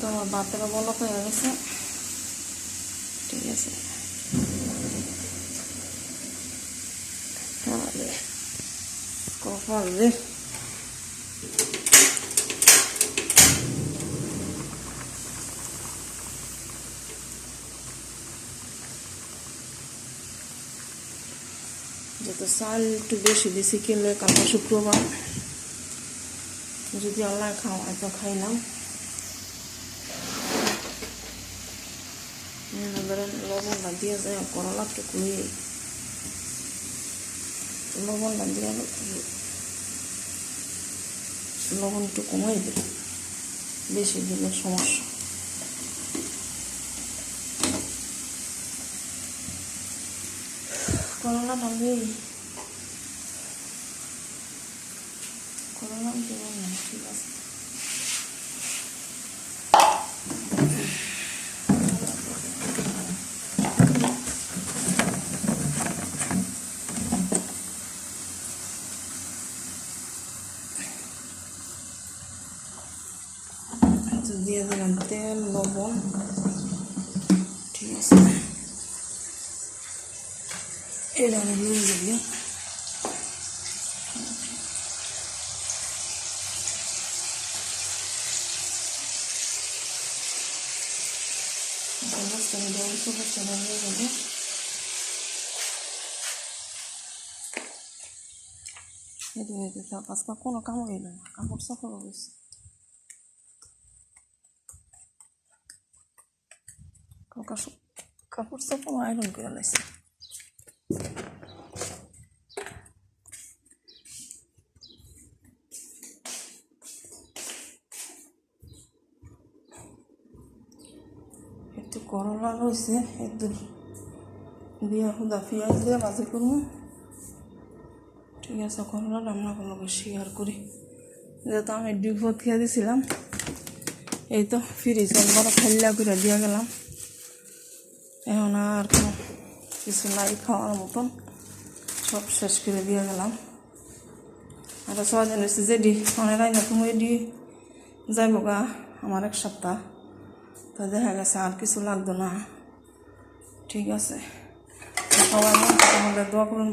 তো আমার বাতেরা বলক হয়ে গেছে। ঠিক আছে। কপাল রে। যত চাল একটু বেশি বেশি কিনলে কালকে শুক্রবার। যদি আল্লাহ খাওয়ায় তো খাইলাম। ধরেন লবণটা দিয়ে যায় করলাটা কুড়িয়ে লবণটা দিয়ে লবণ একটু কমাই দিল বেশি দিলে সমস্যা করলাটা নেই করলাম দেবো না ঠিক আছে estos días delante al lobo. Aquí está. Era de niño. Vamos a ver un poco de la কাপড় সাপড় আয়রন করে লাইছে একটু করলা রয়েছে একটু দিয়ে হুদা পেঁয়াজ দিয়ে বাজি করব ঠিক আছে করলা রান্না করল শেয়ার করি যেহেতু আমি ডিভো খেয়ে দিয়েছিলাম এই তো ফ্রিজ বড় খাইলা করে দিয়ে গেলাম এখন আর কোনো কিছু নাই, খাওয়ার মতন। সব শেষ করে দিয়ে গেলাম। আর ছয়জন এসে যেডি অনেক আইনা তুমি ডি যাইব গা আমার এক সপ্তাহ। তা দেখা গেছে আর কিছু লাগতো না। ঠিক আছে। সবাই আমাদের দোয়া করুন